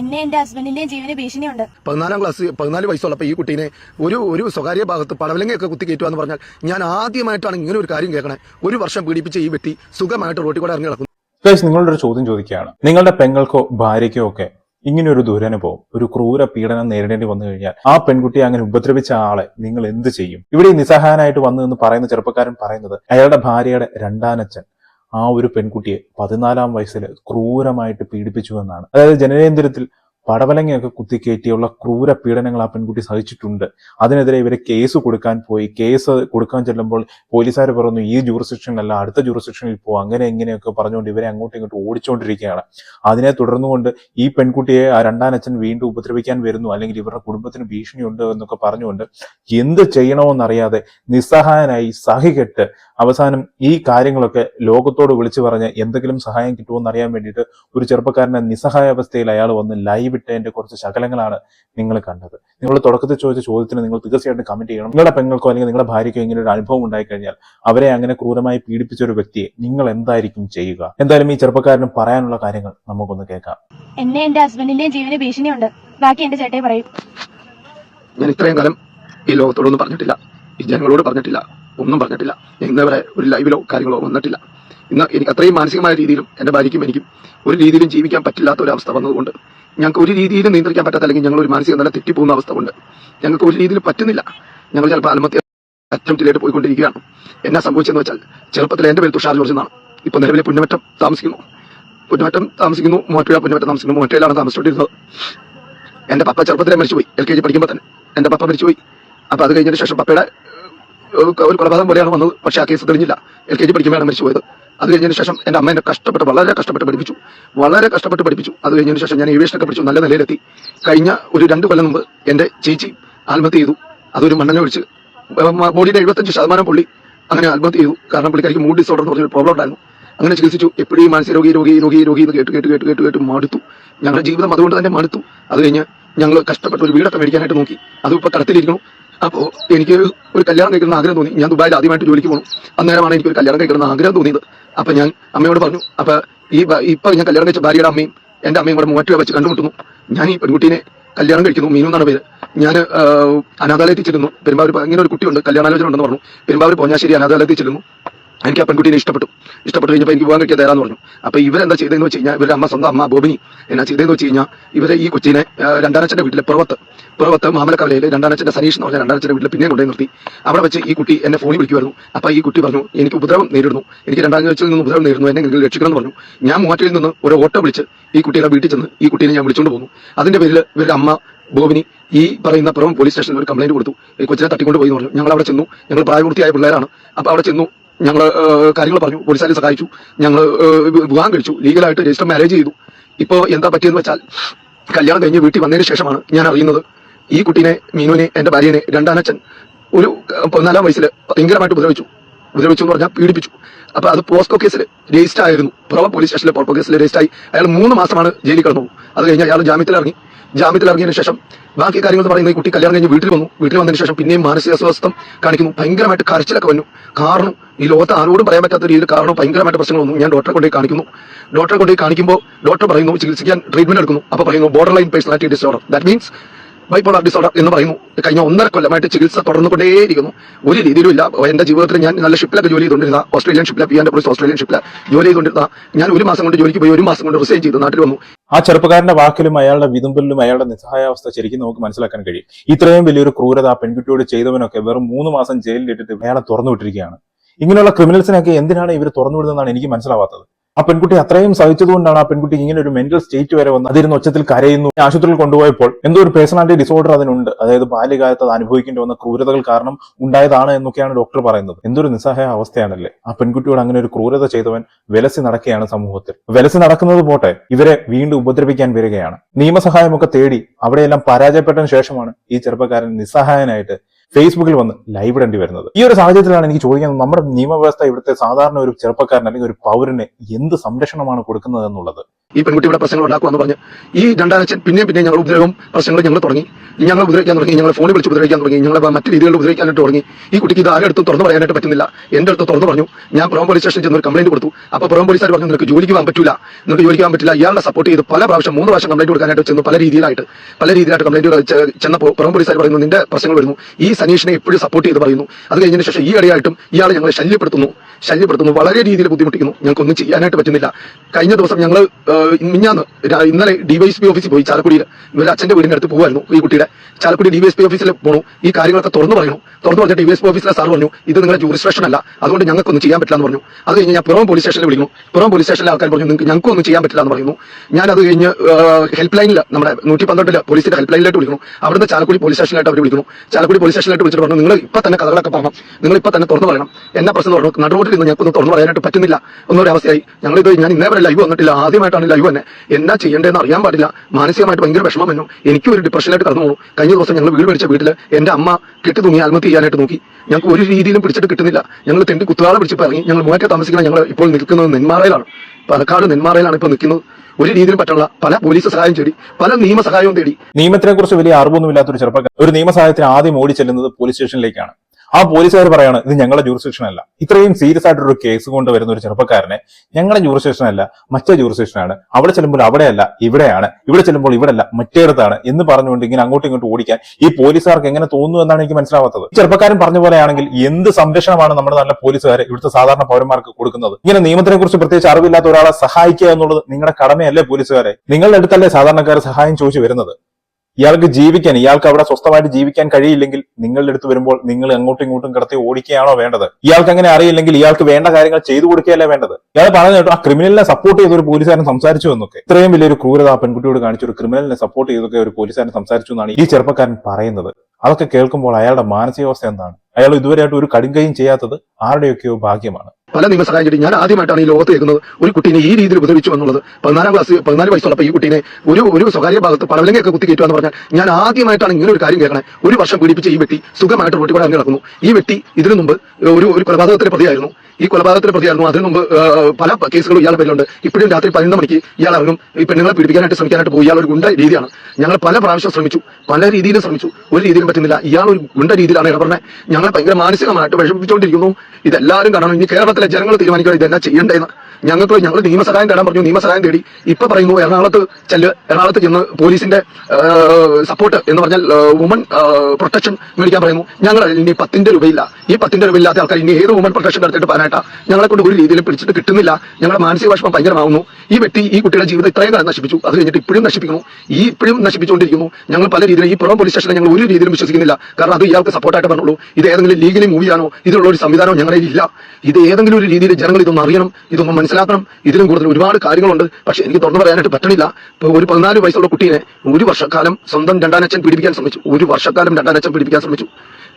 എന്നെ എന്റെ ഹസ്ബൻഡിന്റെയും ജീവന് ഭീഷണിയുണ്ട്. പതിനാലാം ക്ലാസ് പതിനാല് വയസ്സുള്ളപ്പോൾ ഈ കുട്ടീനെ ഒരു ഒരു സ്വകാര്യ ഭാഗത്ത് പടവലങ്ങയൊക്കെ കുത്തി കയറ്റുക എന്ന് പറഞ്ഞാൽ ഞാൻ ആദ്യമായിട്ടാണ് ഇങ്ങനെ ഒരു കാര്യം കേൾക്കണേ. ഒരു വർഷം പീഡിപ്പിച്ച ഈ വ്യക്തി സുഖമായിട്ട് റോട്ടിൽ കൂടെ ഇറങ്ങി നടക്കുന്നു. ഗൈസ് നിങ്ങളുടെ ഒരു ചോദ്യം ചോദിക്കുകയാണ്. നിങ്ങളുടെ പെങ്ങൾക്കോ ഭാര്യയ്ക്കോ ഒക്കെ ഇങ്ങനെ ഒരു ദുരനുഭവം ഒരു ക്രൂര പീഡനം നേരിടേണ്ടി വന്നു കഴിഞ്ഞാൽ ആ പെൺകുട്ടിയെ അങ്ങനെ ഉപദ്രവിച്ച ആളെ നിങ്ങൾ എന്ത് ചെയ്യും? ഇവിടെ ഈ നിസ്സഹായനായിട്ട് വന്നു എന്ന് പറയുന്ന ചെറുപ്പക്കാരൻ പറയുന്നത് അയാളുടെ ഭാര്യയുടെ രണ്ടാനച്ഛൻ. ആ ഒരു പെൺകുട്ടിയെ പതിനാലാം വയസ്സിൽ ക്രൂരമായിട്ട് പീഡിപ്പിച്ചു എന്നാണ്. അതായത് ജനനേന്ദ്രത്തിൽ പടവലങ്ങയൊക്കെ കുത്തിക്കയറ്റിയുള്ള ക്രൂര പീഡനങ്ങൾ ആ പെൺകുട്ടി സഹിച്ചിട്ടുണ്ട്. അതിനെതിരെ ഇവരെ കേസ് കൊടുക്കാൻ പോയി. കേസ് കൊടുക്കാൻ ചെല്ലുമ്പോൾ പോലീസുകാർ പറഞ്ഞു ഈ ജൂറിസ്ഡിക്ഷനിലല്ല അടുത്ത ജൂറിസ്ഡിക്ഷനിൽ പോകും അങ്ങനെ ഇങ്ങനെയൊക്കെ പറഞ്ഞുകൊണ്ട് ഇവരെ അങ്ങോട്ടും ഇങ്ങോട്ടും ഓടിച്ചുകൊണ്ടിരിക്കുകയാണ് അതിനെ തുടർന്നുകൊണ്ട് ഈ പെൺകുട്ടിയെ ആ രണ്ടാനച്ഛൻ വീണ്ടും ഉപദ്രവിക്കാൻ വരുന്നു. അല്ലെങ്കിൽ ഇവരുടെ കുടുംബത്തിന് ഭീഷണിയുണ്ട് എന്നൊക്കെ പറഞ്ഞുകൊണ്ട് എന്ത് ചെയ്യണമെന്നറിയാതെ നിസ്സഹായനായി സഹികെട്ട് അവസാനം ഈ കാര്യങ്ങളൊക്കെ ലോകത്തോട് വിളിച്ചു പറഞ്ഞ് എന്തെങ്കിലും സഹായം കിട്ടുമോ എന്നറിയാൻ വേണ്ടിയിട്ട് ഒരു ചെറുപ്പക്കാരനെ നിസ്സഹായ അവസ്ഥയിൽ അയാൾ വന്ന് ലൈവ് ഇട്ടതിന്റെ കുറച്ച് ശകലങ്ങളാണ് നിങ്ങൾ കണ്ടത്. നിങ്ങൾ തുടക്കത്തിൽ ചോദിച്ച ചോദ്യത്തിന് നിങ്ങൾ തീർച്ചയായിട്ടും കമന്റ് ചെയ്യണം. നിങ്ങളുടെ പെങ്ങൾക്കോ അല്ലെങ്കിൽ നിങ്ങളുടെ ഭാര്യയ്ക്കോ ഇങ്ങനെ ഒരു അനുഭവം ഉണ്ടായി കഴിഞ്ഞാൽ അവരെ അങ്ങനെ ക്രൂരമായി പീഡിപ്പിച്ച ഒരു വ്യക്തിയെ നിങ്ങൾ എന്തായിരിക്കും ചെയ്യുക? എന്തായാലും ഈ ചെറുപ്പക്കാരനും പറയാനുള്ള കാര്യങ്ങൾ നമുക്കൊന്ന് കേൾക്കാം. എന്നെ എന്റെ ഹസ്ബൻഡിന്റെയും ജീവന് ഭീഷണിയുണ്ട്. ബാക്കി എന്റെ ചേട്ടയെ പറയും. ഞാൻ ഇത്രയും കാലം ഈ ലോകത്തോടൊന്നും പറഞ്ഞിട്ടില്ല. ഈ ജനങ്ങളോട് പറഞ്ഞിട്ടില്ല. ഒന്നും പറഞ്ഞിട്ടില്ല. ഇന്നവരെ ഒരു ലൈവിലോ കാര്യങ്ങളോ വന്നിട്ടില്ല. ഇന്ന് എനിക്ക് അത്രയും മാനസികമായ രീതിയിലും എന്റെ ഭാര്യയ്ക്കും എനിക്കും ഒരു രീതിയിലും ജീവിക്കാൻ പറ്റില്ലാത്ത ഒരു അവസ്ഥ വന്നതുകൊണ്ട് ഞങ്ങൾക്ക് ഒരു രീതിയിലും നിയന്ത്രിക്കാൻ പറ്റാത്ത അല്ലെങ്കിൽ ഞങ്ങൾ ഒരു മാനസിക നില തെറ്റിപ്പോകുന്ന അവസ്ഥ കൊണ്ട് ഞങ്ങൾക്ക് ഒരു രീതിയിലും പറ്റുന്നില്ല. ഞങ്ങൾ ചിലപ്പോൾ ആത്മഹത്യ അറ്റംപ്റ്റിലേക്ക് പോയിക്കൊണ്ടിരിക്കുകയാണ്. എന്നാ സംഭവിച്ചെന്ന് വെച്ചാൽ ചെറുപ്പത്തിൽ എന്റെ പേര് തുഷാർ ജോർജ് എന്നാണ്. ഇപ്പോൾ നിലവിലെ പുന്നമറ്റം താമസിക്കുന്നു. പുന്നമറ്റം താമസിക്കുന്നു മൂവാറ്റുപുഴ പുന്നമറ്റം താമസിക്കുന്നു മൂവാറ്റുപുഴയിലാണ് താമസിച്ചുകൊണ്ടിരുന്നത്. എന്റെ പപ്പ ചെറുപ്പത്തിലെ മരിച്ചുപോയി എൽ കെ ജി പഠിക്കുമ്പോൾ തന്നെ. എന്റെ പപ്പ മരിച്ചുപോയി. അപ്പോൾ അത് കഴിഞ്ഞതിന് ശേഷം പപ്പയുടെ ഒരു കൊലപാതകം പോലെയാണ് വന്നത്. പക്ഷേ ആ കേസ് തെളിഞ്ഞില്ല. എൽ കെ ജി പഠിക്കുമ്പോഴാണ് മരിച്ചുപോയത്. അത് കഴിഞ്ഞതിന് ശേഷം എന്റെ അമ്മ എന്നെ കഷ്ടപ്പെട്ട് വളരെ കഷ്ടപ്പെട്ട് പഠിപ്പിച്ചു. വളരെ കഷ്ടപ്പെട്ട് പഠിപ്പിച്ചു. അത് കഴിഞ്ഞതിന് ശേഷം ഞാൻ ഏവിയേഷനൊക്കെ പഠിച്ചു നല്ല നിലയിലെത്തി. കഴിഞ്ഞ ഒരു രണ്ട് കൊല്ലം മുമ്പ് എന്റെ ചേച്ചി ആത്മഹത്യ ചെയ്തു. അതൊരു മണ്ണെണ്ണ ഒഴിച്ച് ബോഡിയുടെ എഴുപത്തഞ്ച് ശതമാനം പുള്ളി അങ്ങനെ ആത്മഹത്യ ചെയ്തു. കാരണം പുള്ളിക്കാരിക്ക് മൂഡ് ഡിസോർഡർ എന്ന് പറഞ്ഞൊരു പ്രോബ്ലം ഉണ്ടായിരുന്നു. അങ്ങനെ ചികിത്സിച്ചു. എപ്പോഴും മാനസിക രോഗി രോഗി രോഗി രോഗി എന്ന് കേട്ട് കേട്ട് കേട്ട് കേട്ട് കേട്ട് മടുത്തു. ഞങ്ങളുടെ ജീവിതം അതുകൊണ്ട് തന്നെ മടുത്തു. അത് കഴിഞ്ഞ് ഞങ്ങൾ കഷ്ടപ്പെട്ട് ഒരു വീടൊക്കെ മേടിക്കാനായിട്ട് നോക്കി. അതും ഇപ്പൊ കടത്തിലിരിക്കണം അപ്പോ എനിക്ക് ഒരു കല്യാണം കഴിക്കണം ആഗ്രഹം തോന്നി. ഞാൻ ദുബായിൽ ആദ്യമായിട്ട് ജോലിക്ക് പോകും അന്നേരമാണ് എനിക്ക് ഒരു കല്യാണം കഴിക്കണം ആഗ്രഹം തോന്നിയത്. അപ്പൊ ഞാൻ അമ്മയോട് പറഞ്ഞു അപ്പൊ ഈ ഇപ്പൊ ഞാൻ കല്യാണം കഴിച്ച ഭാര്യയുടെ അമ്മയും എന്റെ അമ്മയും കൂടെ മൂവാറ്റുപുഴ വെച്ച് കണ്ടുമുട്ടുന്നു. ഞാൻ ഈ പെൺകുട്ടീനെ കല്യാണം കഴിക്കുന്നു മീനു എന്നാണ് പേര്. ഞാൻ അനാഥാലയത്തിൽ ചെല്ലുന്നു. പെരുമ്പാവൂർ ഇങ്ങനെ ഒരു കുട്ടിയുണ്ട് കല്യാണാലോചന ഉണ്ടെന്ന് പറഞ്ഞു. പെരുമ്പാവൂർ പോഞ്ഞാശ്ശേരി അനാഥാലയത്തിൽ ചെല്ലുന്നു. എനിക്ക് ആ പെൺകുട്ടിനെ ഇഷ്ടപ്പെട്ടു. ഇഷ്ടപ്പെട്ടു കഴിഞ്ഞപ്പോൾ എനിക്ക് പോകാൻ കിട്ടിയ തരാന്ന് പറഞ്ഞു. അപ്പോൾ ഇവരെന്താ ചെയ്തതെന്ന് വെച്ച് കഴിഞ്ഞാൽ ഇവരുടെ അമ്മ സ്വന്തം അമ്മ ബോബിനി എന്നാ ചെയ്തതെന്ന് വെച്ച് കഴിഞ്ഞാൽ ഇവരെ ഈ കൊച്ചിനെ രണ്ടാനച്ചന്റെ വീട്ടിലെ പുറത്ത് പുറത്ത് മാമലക്കവലയിൽ രണ്ടാനച്ഛന്റെ സനീഷ് എന്ന് പറഞ്ഞ രണ്ടാനച്ഛന്റെ വീട്ടിൽ പിന്നെയും കൊണ്ടുപോയി നിർത്തി. അവിടെ വെച്ച് ഈ കുട്ടി എന്നെ ഫോണിൽ വിളിക്കുമായിരുന്നു അപ്പോൾ ഈ കുട്ടി പറഞ്ഞു എനിക്ക് ഉപദ്രവം നേരിടുന്നു. എനിക്ക് രണ്ടാനച്ചിൽ നിന്ന് ഉപദ്രവം നേരിടുന്നു. എന്നെ നിങ്ങൾ രക്ഷിക്കണം പറഞ്ഞു. ഞാൻ മൂവാറ്റയിൽ നിന്ന് ഒരു ഓട്ടോ വിളിച്ച് ഈ കുട്ടിയുടെ വീട്ടിൽ ചെന്ന് ഈ കുട്ടിയെ ഞാൻ വിളിച്ചുകൊണ്ട് പോകുന്നു അതിന്റെ പേരിൽ ഇവരുടെ അമ്മ ബോബിനി ഈ പറയുന്ന പുറം പോലീസ് സ്റ്റേഷനിൽ ഒരു കംപ്ലൈന്റ് കൊടുത്തു. ഈ കൊച്ചിനെ തട്ടിക്കൊണ്ട് പോയി എന്ന് പറഞ്ഞു. ഞങ്ങൾ അവിടെ ചെന്നു. ഞങ്ങൾ പ്രായപൂർത്തിയായ പിള്ളേരാണ്. അപ്പോൾ അവിടെ ചെന്നു. ഞങ്ങൾ കാര്യങ്ങൾ പറഞ്ഞു. പോലീസുകാരെ സഹായിച്ചു. ഞങ്ങൾ വിവാഹം കഴിച്ചു. ലീഗലായിട്ട് രജിസ്റ്റർ മാരേജ് ചെയ്തു. ഇപ്പോൾ എന്താ പറ്റിയെന്ന് വെച്ചാൽ കല്യാണം കഴിഞ്ഞ് വീട്ടിൽ വന്നതിന് ശേഷമാണ് ഞാൻ അറിയുന്നത്. ഈ കുട്ടീനെ മീനുവിനെ എന്റെ ഭാര്യനെ രണ്ടാനച്ഛൻ ഒരു പതിനാലാം വയസ്സിൽ ഭയങ്കരമായിട്ട് ഉപദ്രവിച്ചു. ഉപദ്രവിച്ചു എന്ന് പറഞ്ഞാൽ പീഡിപ്പിച്ചു. അപ്പോൾ അത് പോസ്കോ കേസിൽ രജിസ്റ്റർ ആയിരുന്നു. പുറവ പോലീസ് സ്റ്റേഷനിലെ പോസ്കോ കേസിൽ രജിസ്റ്റർ ആയി. അയാൾ മൂന്ന് മാസമാണ് ജയിലിൽ കിടന്നു. അത് കഴിഞ്ഞ് അയാൾ ജാമ്യത്തിൽ ഇറങ്ങി ജാമ്യത്തിൽ ഇറങ്ങിയതിന് ശേഷം ബാക്കി കാര്യങ്ങൾ എന്ന് പറയുന്നത് ഈ കുട്ടി കല്യാണം കഴിഞ്ഞ് വീട്ടിൽ വന്നു. വീട്ടിൽ വന്നതിന് ശേഷം പിന്നെയും മാനസിക അസ്വസ്ഥം കാണിക്കുന്നു. ഭയങ്കരമായിട്ട് കരച്ചിലൊക്കെ വന്നു. കാരണം ഈ ലോകത്ത് ആരോടും പറയാൻ പറ്റാത്ത രീതിയിൽ കാരണം ഭയങ്കരമായിട്ട് പ്രശ്നങ്ങൾ വന്നു. ഞാൻ ഡോക്ടറെ കൊണ്ടുപോയി കാണിക്കുന്നു. ഡോക്ടറെ കൊണ്ടുപോയി കാണിക്കുമ്പോൾ ഡോക്ടർ പറയുന്നു ചികിത്സിക്കാൻ ട്രീറ്റ്മെന്റ് എടുക്കുന്നു. അപ്പൊ പറയുന്നു borderline personality disorder that means bipolar disorder എന്ന് പറയുന്നു. കഴിഞ്ഞ ഒന്നര കൊല്ലമായിട്ട് ചികിത്സ തുടർന്നുകൊണ്ടേയിരിക്കുന്നു. ഒരു രീതിയിലും ഇല്ല എന്റെ ജീവിതത്തിൽ ഞാൻ നല്ല ഷിപ്പിലൊക്കെ ജോലി ചെയ്തുകൊണ്ടിരുന്ന ഓസ്ട്രേലിയൻ ഷിപ്പിലെ പി ആൻഡ് പോലീസ് ഓസ്ട്രേലിയൻ ഷിപ്പിലെ ജോലി ചെയ്തുകൊണ്ടിരുന്ന ഞാൻ ഒരു മാസം കൊണ്ട് ജോലിക്ക് പോയി ഒരു മാസം കൊണ്ട് റിസൈൻ ചെയ്തു നാട്ടിൽ വന്നു. ആ ചെറുപ്പക്കാരന്റെ വാക്കിലും അയാളുടെ വിതുമ്പലിലും അയാളുടെ നിസ്സഹായാവസ്ഥ ശരിക്കും നമുക്ക് മനസ്സിലാക്കാൻ കഴിയും. ഇത്രയും വലിയൊരു ക്രൂരത ആ പെൺകുട്ടിയോട് ചെയ്തവനൊക്കെ വെറും മൂന്ന് മാസം ജയിലിലിട്ടിട്ട് അയാളെ തുറന്നു വിട്ടിരിക്കുകയാണ്. ഇങ്ങനെയുള്ള ക്രിമിനൽസിനൊക്കെ എന്തിനാണ് ഇവർ തുറന്നു വിടുന്നതെന്നാണ് എനിക്ക് മനസ്സിലാവാത്തത്. ആ പെൺകുട്ടി അത്രയും സഹിച്ചതുകൊണ്ടാണ് ആ പെൺകുട്ടി ഇങ്ങനെ ഒരു മെന്റൽ സ്റ്റേറ്റ് വരെ വന്ന് അതിരുന്ന് ഒച്ചത്തിൽ കരയുന്നു. ആശുപത്രിയിൽ കൊണ്ടുപോയപ്പോൾ എന്തോ ഒരു പേഴ്സണാലിറ്റി ഡിസോർഡർ അതിനുണ്ട്. അതായത് ബാല്യകാലത്ത് അത് അനുഭവിക്കേണ്ടി വന്ന ക്രൂരതകൾ കാരണം ഉണ്ടായതാണ് എന്നൊക്കെയാണ് ഡോക്ടർ പറയുന്നത്. എന്തൊരു നിസ്സഹായ അവസ്ഥയാണല്ലേ? ആ പെൺകുട്ടിയോട് അങ്ങനെ ഒരു ക്രൂരത ചെയ്തവൻ വിലസി നടക്കുകയാണ് സമൂഹത്തിൽ. വിലസി നടക്കുന്നത് പോട്ടെ ഇവരെ വീണ്ടും ഉപദ്രവിക്കാൻ വരികയാണ്. നിയമസഹായമൊക്കെ തേടി അവിടെയെല്ലാം പരാജയപ്പെട്ടതിന് ശേഷമാണ് ഈ ചെറുപ്പക്കാരൻ നിസ്സഹായനായിട്ട് ഫേസ്ബുക്കിൽ വന്ന് ലൈവ് ഇടേണ്ടി വരുന്നത്. ഈ ഒരു സാഹചര്യത്തിലാണ് എനിക്ക് ചോദിക്കുന്നത് നമ്മുടെ നിയമവ്യവസ്ഥ ഇവിടുത്തെ സാധാരണ ഒരു ചെറുപ്പക്കാരൻ അല്ലെങ്കിൽ ഒരു പൗരന് എന്ത് സംരക്ഷണമാണ് കൊടുക്കുന്നത് എന്നുള്ളത് ഈ പെൺകുട്ടി ഇവിടെ പ്രശ്നങ്ങൾ ഉണ്ടാക്കുമെന്ന് പറഞ്ഞ് ഈ രണ്ടാനച്ഛൻ പിന്നെയും പിന്നെ ഞങ്ങൾ ഉപദ്രവം പ്രശ്നങ്ങൾ ഞങ്ങൾ തുടങ്ങി. ഞങ്ങൾ ഉപദ്രവിക്കാൻ തുടങ്ങി ഞങ്ങൾ ഫോണിൽ വിളിച്ച് ഉപദ്രവിക്കാൻ തുടങ്ങി ഞങ്ങൾ മറ്റു രീതികളിൽ ഉപദ്രവിക്കാനായിട്ട് തുടങ്ങി. ഈ കുട്ടിക്ക് ഇത് ആരുടെ അടുത്ത് തുറന്നു പറയാനായിട്ട് പറ്റുന്നില്ല. എന്റെ അടുത്ത് തുറന്നു പറഞ്ഞു. ഞാൻ പുറം പോലീസ് സ്റ്റേഷനിൽ ചെന്ന് ഒരു കംപ്ലൈന്റ് കൊടുത്തു. അപ്പോൾ പുറം പോലീസുകാർ പറഞ്ഞു നിനക്ക് ജോലിക്ക് പോകാൻ പറ്റില്ല നിനക്ക് ജോലിക്ക് പോകാൻ പറ്റില്ല. ഇയാളെ സപ്പോർട്ട് ചെയ്ത് പല പ്രാവശ്യം മൂന്ന് പ്രാവശ്യം കംപ്ലൈന്റ് കൊടുക്കാനായിട്ട് ചെന്നു പല രീതിയിലായിട്ട്. പല രീതിയിലായിട്ട് കംപ്ലൈന്റ് ചെന്നപ്പോൾ പുറം പോലീസുകാർ പറയുന്നു നിന്റെ പ്രശ്നങ്ങൾ വരുന്നു. ഈ സനീഷിനെ എപ്പോഴും സപ്പോർട്ട് ചെയ്ത് പറയുന്നു. അത് കഴിഞ്ഞതിന് ശേഷം ഈ ഇടയായിട്ടും ഇയാൾ ഞങ്ങളെ ശല്യപ്പെടുത്തുന്നു. ശല്യപ്പെടുത്തുന്നു. വളരെ രീതിയിൽ ബുദ്ധിമുട്ടിക്കുന്നു. ഞങ്ങൾക്കൊന്നും ചെയ്യാനായിട്ട് പറ്റുന്നില്ല. കഴിഞ്ഞ ദിവസം ഞങ്ങൾ രാ- ഇന്നലെ ഡിവൈഎസ്പി ഓഫീസിൽ പോയി ചാലക്കുടിയിൽ. ഇവരുടെ അച്ഛന്റെ വീടിന്റെ അടുത്ത് പോകുമായിരുന്നു ഈ കുട്ടിയുടെ. ചാലക്കുടി ഡിവൈഎസ്പി ഓഫീസിൽ പോണു. ഈ കാര്യങ്ങളൊക്കെ തുറന്നു പറയുന്നു തുറന്നു പറഞ്ഞിട്ട് ഡിവൈഎസ്പി ഓഫീസിലെ സാർ പറഞ്ഞു ഇത് നിങ്ങളുടെ ജൂറിസ്ട്രേഷൻ അല്ല. അതുകൊണ്ട് ഞങ്ങൾക്ക് ഒന്നും ചെയ്യാൻ പറ്റില്ല എന്ന് പറഞ്ഞു. അത് കഴിഞ്ഞ് ഞാൻ പുറം പോലീസ് സ്റ്റേഷനിൽ വിളിക്കുന്നു. പുറം പോലീസ് സ്റ്റേഷനിലെ ആൾക്കാർ പറഞ്ഞു നിങ്ങൾക്ക് ഞങ്ങൾക്കൊന്നും ചെയ്യാൻ പറ്റില്ല എന്ന് പറയുന്നു. ഞാൻ അത് കഴിഞ്ഞ് ഹെൽപ്പ് ലൈനിൽ നമ്മുടെ നൂറ്റി പന്ത്രണ്ടിൽ പോലീസിന്റെ ഹെൽപ്പ് ലൈനിലേക്ക് വിളിക്കുന്നു. അവിടുന്ന് ചാലക്കുടി പോലീസ് സ്റ്റേഷനിലായിട്ട് അവർ വിളിക്കുന്നു. ചാലക്കുടി പോലീസ് സ്റ്റേഷനിലായിട്ട് വിളിച്ചിട്ട് പറഞ്ഞു നിങ്ങൾ ഇപ്പോൾ തന്നെ കഥകളൊക്കെ പറയണം നിങ്ങൾ ഇപ്പോൾ തന്നെ തുറന്നു പറയണം. എന്നാ പ്രശ്നം? തുറന്നു പറഞ്ഞു. നടുറോട്ടിൽ നിന്ന് ഞങ്ങൾക്കൊന്നും തുറന്നു പറയാനായിട്ട് പറ്റുന്നില്ല. എന്നൊരു അവസ്ഥയായി. ഞങ്ങളിത് ഞാൻ ഇന്നേ വരെ ലൈവ് വന്നിട്ടില്ല. ആദ്യമായിട്ടാണ് ലൈവ് തന്നെ എന്നാ ചെയ്യേണ്ടതെന്ന് അറിയാൻ പാടില്ല. മാനസികമായിട്ട് ഭയങ്കര വിഷമം വന്നു എനിക്കും ഒരു ഡിപ്രഷനായിട്ട് കടന്നു പോകും കഴിഞ്ഞ ദിവസം ഞങ്ങൾ വീട് മേടിച്ച വീട്ടിൽ എന്റെ അമ്മ കെട്ടി തൂങ്ങി ആത്മഹത്യ ചെയ്യാനായിട്ട് നോക്കി. ഞങ്ങൾക്ക് ഒരു രീതിയിലും പിടിച്ചിട്ട് കിട്ടുന്നില്ല. ഞങ്ങൾ തെണ്ടി കുത്തുകാളെ പിടിച്ച് ഇറങ്ങി. ഞങ്ങൾ മൂവാറ്റ താമസിക്കുന്ന ഞങ്ങൾ ഇപ്പോൾ നിൽക്കുന്നത് നെന്മാറയിലാണ്. പാലക്കാട് നെന്മാറയിലാണ് ഇപ്പോൾ നിൽക്കുന്നത്. ഒരു രീതിയിലും പറ്റുള്ള പല പോലീസ് സഹായം തേടി പല നിയമ സഹായവും തേടി. നിയമത്തിനെ കുറിച്ച് വലിയ അറിവൊന്നുമില്ലാത്ത ഒരു ചെറുപ്പക്കാരൻ. ഒരു നിയമസഹായത്തിന് ആദ്യം ഓടി ചെല്ലുന്നത് പോലീസ് സ്റ്റേഷനിലേക്കാണ്. ആ പോലീസുകാർ പറയാണ് ഇത് ഞങ്ങളുടെ ജൂറിസ്ഡിക്ഷൻ അല്ല. ഇത്രയും സീരിയസ് ആയിട്ടൊരു കേസ് കൊണ്ട് വരുന്ന ഒരു ചെറുപ്പക്കാരനെ ഞങ്ങളുടെ ജൂറിസ്ഡിക്ഷൻ അല്ല മറ്റേ ജൂറിസ്ഡിക്ഷൻ ആണ്. അവിടെ ചെല്ലുമ്പോൾ അവിടെയല്ല ഇവിടെയാണ്. ഇവിടെ ചെല്ലുമ്പോൾ ഇവിടെയല്ല മറ്റേടത്താണ് എന്ന് പറഞ്ഞുകൊണ്ട് ഇങ്ങനെ അങ്ങോട്ടും ഇങ്ങോട്ടും ഓടിക്കാൻ ഈ പോലീസുകാർക്ക് എങ്ങനെ തോന്നുന്നു എന്നാണ് എനിക്ക് മനസ്സിലാവാത്തത്. ചെറുപ്പക്കാരൻ പറഞ്ഞ പോലെയാണെങ്കിൽ എന്ത് സംരക്ഷണമാണ് നമ്മുടെ നല്ല പോലീസുകാർ ഇവിടുത്തെ സാധാരണ പൗരന്മാർക്ക് കൊടുക്കുന്നത്? ഇങ്ങനെ നിയമത്തിനെ കുറിച്ച് പ്രത്യേകിച്ച് അറിവില്ലാത്ത ഒരാളെ സഹായിക്കുക എന്നുള്ളത് നിങ്ങളുടെ കടമയല്ലേ പോലീസുകാരെ? നിങ്ങളുടെ അടുത്തല്ലേ സാധാരണക്കാർ സഹായം ചോദിച്ചു വരുന്നത്? ഇയാൾക്ക് ജീവിക്കാൻ ഇയാൾക്ക് അവിടെ സ്വസ്ഥമായിട്ട് ജീവിക്കാൻ കഴിയില്ലെങ്കിൽ നിങ്ങളുടെ അടുത്ത് വരുമ്പോൾ നിങ്ങൾ അങ്ങോട്ടും ഇങ്ങോട്ടും കിടത്തി ഓടിക്കുകയാണോ വേണ്ടത്? ഇയാൾക്ക് അങ്ങനെ അറിയില്ലെങ്കിൽ ഇയാൾക്ക് വേണ്ട കാര്യങ്ങൾ ചെയ്തു കൊടുക്കുകയല്ലേ വേണ്ടത്? ഇയാൾ പറഞ്ഞു കേട്ടോ ആ ക്രിമിനലിനെ സപ്പോർട്ട് ചെയ്ത ഒരു പോലീസുകാരൻ സംസാരിച്ചു എന്നൊക്കെ. ഇത്രയും വലിയൊരു ക്രൂരത ആ പെൺകുട്ടിയോട് കാണിച്ച ഒരു ക്രിമിനലിനെ സപ്പോർട്ട് ചെയ്തൊക്കെ ഒരു പോലീസുകാരൻ സംസാരിച്ചു എന്നാണ് ഈ ചെറുപ്പക്കാരൻ പറയുന്നത്. അതൊക്കെ കേൾക്കുമ്പോൾ അയാളുടെ മാനസികാവസ്ഥ എന്താണ്? അയാൾ ഇതുവരെയായിട്ട് ഒരു കടുങ്കയും ചെയ്യാത്തത് ആരുടെയൊക്കെയോ ഭാഗ്യമാണ്. പല നിയമസഹായം ഞാൻ ആദ്യമായിട്ടാണ് ഈ ലോകത്ത് കേൾക്കുന്നത് ഒരു കുട്ടീനെ ഈ രീതിയിൽ ഉപദ്രവിച്ചു എന്നുള്ളത്. പതിനാലാം ക്ലാസ് പതിനാല് വയസ്സുള്ളപ്പോൾ ഈ കുട്ടീനെ ഒരു ഒരു സ്വകാര്യ ഭാഗത്ത് പടവലങ്ങയൊക്കെ കുത്തി കയറ്റുക എന്ന് പറഞ്ഞാൽ ഞാൻ ആദ്യമായിട്ടാണ് ഇങ്ങനെ ഒരു കാര്യം കേൾക്കണേ. ഒരു വർഷം പീഡിപ്പിച്ച ഈ വ്യക്തി സുഖമായിട്ട് റോട്ടി കൂടെ നടക്കുന്നു. ഈ വ്യക്തി ഇതിനു മുമ്പ് ഒരു ഒരു കൊലപാതകത്തിന്റെ പ്രതിയായിരുന്നു. ഈ കൊലപാതകത്തിന്റെ പ്രതിയായിരുന്നു. അതിനു മുമ്പ് പല കേസുകളും ഇയാളുടെ പേരിലുണ്ട്. ഇപ്പോഴും രാത്രി പതിനൊന്ന് മണിക്ക് ഇയാൾ ഇറങ്ങും. ഈ പെണ്ണുങ്ങളെ പീഡിപ്പിക്കാനായിട്ട് ശ്രമിക്കാനായിട്ട് പോയി. ഇയാൾ ഒരു ഗുണ്ട രീതിയാണ്. ഞങ്ങൾ പല പ്രാവശ്യം ശ്രമിച്ചു. പല രീതിയിലും ശ്രമിച്ചു. ഒരു രീതിയിലും പറ്റുന്നില്ല. ഇയാൾ ഒരു ഗുണ്ട രീതിയിലാണ് ഇടപെടുന്നത്. ഞങ്ങൾ ഭയങ്കര മാനസികമായിട്ട് വിഷമിപ്പിച്ചുകൊണ്ടിരിക്കുന്നു. ഇതെല്ലാവരും കാണണം. ഇനി കേരളത്തിലെ ജനങ്ങൾ തീരുമാനിക്കുക. ഇതെന്നാ ചെയ്യേണ്ടതെന്ന്. ഞങ്ങൾക്ക് ഞങ്ങൾ നിയമസഹായം തേടാൻ പറഞ്ഞു. നിയമസഹായം തേടി ഇപ്പൊ പറയുന്നു എറണാകുളത്ത് ചെല്ല് എറണാകുളത്ത് ചെന്ന് പോലീസിന്റെ സപ്പോർട്ട് എന്ന് പറഞ്ഞാൽ വുമൺ പ്രൊട്ടക്ഷൻ മേടിക്കാൻ പറയുന്നു. ഞങ്ങൾ ഇനി പത്തിന്റെ രൂപയില്ല. ഈ പത്തിന്റെ രൂപ ഇല്ലാത്ത ആൾക്കാർ ഇനി ഏത് വുമൺ പ്രൊട്ടക്ഷൻ എടുത്തിട്ട് പറയാനായിട്ടാ ഞങ്ങളെ കൊണ്ട് ഒരു രീതിയിലും പിടിച്ചിട്ട് കിട്ടുന്നില്ല. ഞങ്ങളുടെ മാനസിക വിഷമം ഭയങ്കരമാവുന്നു. ഈ വ്യക്തി ഈ കുട്ടിയുടെ ജീവിതം ഇത്രയും കാലം നശിപ്പിച്ചു. അത് കഴിഞ്ഞിട്ട് ഇപ്പോഴും നശിപ്പിക്കുന്നു. ഈ ഇപ്പോഴും നശിപ്പിച്ചുകൊണ്ടിരിക്കുന്നു. ഞങ്ങൾ പല രീതിയിലും ഈ പുറം പോലീസ് സ്റ്റേഷനെ ഞങ്ങൾ ഒരു രീതിയിലും വിശ്വസിക്കുന്നില്ല. കാരണം അത് ഇയാൾക്ക് സപ്പോർട്ടായിട്ട് പറഞ്ഞുള്ളൂ. ഇത് ഏതെങ്കിലും ലീഗലി മൂവിയാണോ ഇതിലുള്ള ഒരു സംവിധാനം ഞങ്ങളുടെ ഇല്ല. ഇത് ഏതെങ്കിലും ഒരു രീതിയിൽ ജനങ്ങൾ ഇതൊന്നും അറിയണം ഇതൊന്നും മനസ്സിലാക്കണം. ഇതിലും കൂടുതൽ ഒരുപാട് കാര്യങ്ങളുണ്ട്. പക്ഷെ എനിക്ക് തുറന്നു പറയാനായിട്ട് പറ്റണില്ല. ഇപ്പൊ ഒരു പതിനാല് വയസ്സുള്ള കുട്ടീനെ ഒരു വർഷക്കാലം സ്വന്തം രണ്ടാനച്ഛൻ പീഡിപ്പിക്കാൻ ശ്രമിച്ചു. ഒരു വർഷക്കാലം രണ്ടാനച്ഛൻ പീഡിപ്പിക്കാൻ ശ്രമിച്ചു.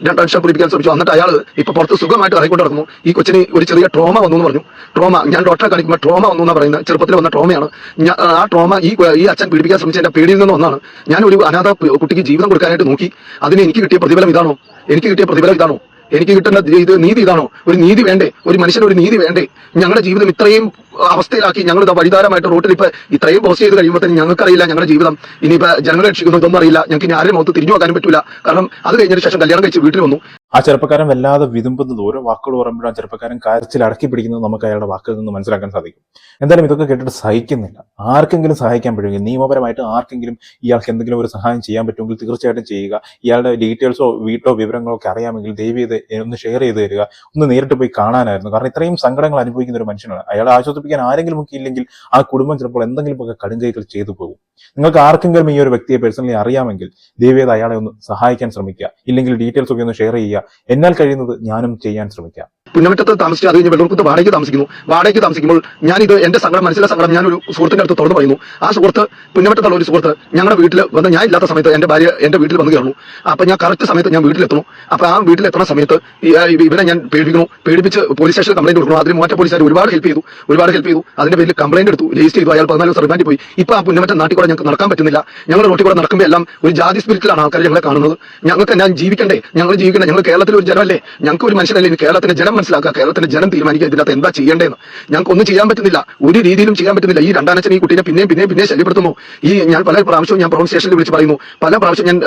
രണ്ടാഴ്ച പീഡിപ്പിക്കാൻ ശ്രമിച്ചു. എന്നിട്ട് അയാൾ ഇപ്പൊ പുറത്ത് സുഖമായിട്ട് ഇറങ്ങിക്കൊണ്ട് നടക്കുന്നു. ഈ കൊച്ചിന് ഒരു ചെറിയ ട്രോമ വന്നു എന്ന് പറഞ്ഞു. ട്രോമ ഞാൻ ഡോക്ടറെ കാണിക്കുമ്പോൾ ട്രോമ വന്നു എന്നാ പറയുന്നത്. ചെറുപ്പത്തിൽ വന്ന ട്രോമയാണ് ആ ട്രോമ ഈ ഈ അച്ഛൻ പീഡിപ്പിക്കാൻ ശ്രമിച്ച എന്റെ പേടിയിൽ നിന്ന് ഒന്നാണ്. ഞാൻ ഒരു അനാഥ കുട്ടിക്ക് ജീവിതം കൊടുക്കാനായിട്ട് നോക്കി. അതിന് എനിക്ക് കിട്ടിയ പ്രതിഫലം ഇതാണോ? എനിക്ക് കിട്ടിയ പ്രതിഫലം ഇതാണോ? എനിക്ക് കിട്ടുന്ന ഇത് നീതി ഇതാണോ? ഒരു നീതി വേണ്ടേ? ഒരു മനുഷ്യന് ഒരു നീതി വേണ്ടേ? ഞങ്ങളുടെ ജീവിതം ഇത്രയും അവസ്ഥയിലാക്കി ഞങ്ങൾ ഇതാ വഴിതാരമായിട്ട് റോട്ടിൽ ഇപ്പൊ ഇത്രയും പോസ്റ്റ് ചെയ്ത് കഴിയുമ്പോഴത്തേനും ഞങ്ങൾക്കറിയില്ല ഞങ്ങളുടെ ജീവിതം. ഇനിയിപ്പോ ജനങ്ങളെ രക്ഷിക്കുന്നു ഇതൊന്നും അറിയില്ല. ഞങ്ങൾക്ക് ഇനി ആരും മുഖത്ത് തിരിഞ്ഞു നോക്കാനും പറ്റില്ല കാരണം അത് കഴിഞ്ഞതിന് ശേഷം കല്യാണം കഴിച്ച് വീട്ടിൽ വന്നു. ആ ചെറുപ്പക്കാരൻ വല്ലാതെ വിതുമ്പുന്നത് ഓരോ വാക്കുകൾ പറയുമ്പോഴും ആ ചെറുപ്പക്കാരൻ കാര്യത്തിൽ അടക്കി പിടിക്കുന്നത് നമുക്ക് അയാളുടെ വാക്കിൽ നിന്ന് മനസ്സിലാക്കാൻ സാധിക്കും. എന്തായാലും ഇതൊക്കെ കേട്ടിട്ട് സഹിക്കുന്നില്ല. ആർക്കെങ്കിലും സഹായിക്കാൻ പറ്റുമെങ്കിൽ നിയമപരമായിട്ട് ആർക്കെങ്കിലും ഇയാൾക്ക് എന്തെങ്കിലും ഒരു സഹായം ചെയ്യാൻ പറ്റുമെങ്കിൽ തീർച്ചയായിട്ടും ചെയ്യുക. ഇയാളുടെ ഡീറ്റെയിൽസോ വീട്ടോ വിവരങ്ങളോ ഒക്കെ അറിയാമെങ്കിൽ ദയവ് ചെയ്ത് ഒന്ന് ഷെയർ ചെയ്ത് തരിക. ഒന്ന് നേരിട്ട് പോയി കാണാനായിരുന്നു. കാരണം ഇത്രയും സങ്കടങ്ങൾ അനുഭവിക്കുന്ന ഒരു മനുഷ്യനാണ്. അയാളെ ആശ്വസിപ്പിക്കാൻ ആരെങ്കിലും ഒക്കെ ഇല്ലെങ്കിൽ ആ കുടുംബം ചിലപ്പോൾ എന്തെങ്കിലും ഒക്കെ കടുങ്കൈകൾ ചെയ്തു പോകും. നിങ്ങൾക്ക് ആർക്കെങ്കിലും ഈ ഒരു വ്യക്തിയെ പേഴ്സണലി അറിയാമെങ്കിൽ ദയവ് അയാളെ ഒന്ന് സഹായിക്കാൻ ശ്രമിക്കുക. ഇല്ലെങ്കിൽ ഡീറ്റെയിൽസ് ഒക്കെ ഒന്ന് ഷെയർ ചെയ്യുക. എന്നാൽ കഴിയുന്നത് ഞാനും ചെയ്യാൻ ശ്രമിക്കാം. പുന്നമറ്റത്ത് താമസിച്ച് അത് കഴിഞ്ഞ് വെള്ളൂർക്കുത്ത് വാടകയ്ക്ക് താമസിക്കുന്നു. വാടകയ്ക്ക് താമസിക്കുമ്പോൾ ഞാനിത് എന്റെ സങ്കടം മനസ്സിലെ സങ്കടം ഞാൻ ഒരു സുഹൃത്തിന്റെ അടുത്ത് തുറന്നു പറയുന്നു. ആ സുഹൃത്ത് പുന്നമറ്റത്തുള്ള ഒരു സുഹൃത്ത് ഞങ്ങളുടെ വീട്ടിൽ വന്ന് ഞാൻ ഇല്ലാത്ത സമയത്ത് എന്റെ ഭാര്യ എന്റെ വീട്ടിൽ വന്ന് കയറുന്നു. അപ്പൊ ഞാൻ കറക്റ്റ് സമയത്ത് ഞാൻ വീട്ടിലെത്തുന്നു. അപ്പൊ ആ വീട്ടിലെത്തുന്ന സമയത്ത് ഇവരെ ഞാൻ പേടിപ്പിക്കുന്നു. പേടിപ്പിച്ച് പോലീസ് സ്റ്റേഷനിൽ കംപ്ലൈന്റ് കൊടുക്കുന്നു. അതിന് മൂവാറ്റ പോലീസുകാർ ഒരുപാട് ഹെൽപ്പ് ചെയ്തു. ഒരുപാട് ഹെൽപ്പ് ചെയ്തു. അതിന്റെ പേരിൽ കംപ്ലൈന്റ് എടുത്തു. രജിസ്റ്റർ ചെയ്തു. അയാൾ പതിനാല് ദിവസം റിമാൻഡ് പോയി. ഇപ്പൊ ആ പുന്നമറ്റ നാട്ടിൽ കൂടെ ഞങ്ങൾക്ക് നടക്കാൻ പറ്റുന്നില്ല. ഞങ്ങൾ റോട്ടിൽ കൂടെ നടക്കുമ്പോൾ എല്ലാം ഒരു ജാതി സ്പിരിറ്റിലാണ് ആൾക്കാർ ഞങ്ങളെ കാണുന്നത്. ഞങ്ങൾക്ക് ഞാൻ ജീവിക്കണ്ടേ? ഞങ്ങൾ ജീവിക്കണ്ടേ? ഞങ്ങൾ കേരളത്തിലെ ഒരു ജനമല്ലേ? ഞങ്ങൾക്ക് ഒരു മനുഷ്യനല്ലേ ഇനി കേരളത്തിലെ ജനം മനസ്സിലാക്കുക? കേരളത്തിലെ ജനം തീരുമാനിക്കുക ഇതിനകത്ത് എന്താ ചെയ്യേണ്ടതെന്ന്? ഞങ്ങൾക്ക് ഒന്നും ചെയ്യാൻ പറ്റുന്നില്ല. ഒരു രീതിയിലും ചെയ്യാൻ പറ്റുന്നില്ല. ഈ രണ്ടാനച്ഛൻ ഈ കുട്ടീനെ പിന്നെയും പിന്നെയും പിന്നെ ശല്യപ്പെടുത്തുന്നു. ഈ ഞാൻ പല പ്രാവശ്യവും ഞാൻ പ്രൊവിൻസ് സ്റ്റേഷനിൽ വിളിച്ച് പറയുന്നു. പല പ്രാവശ്യം ഞാൻ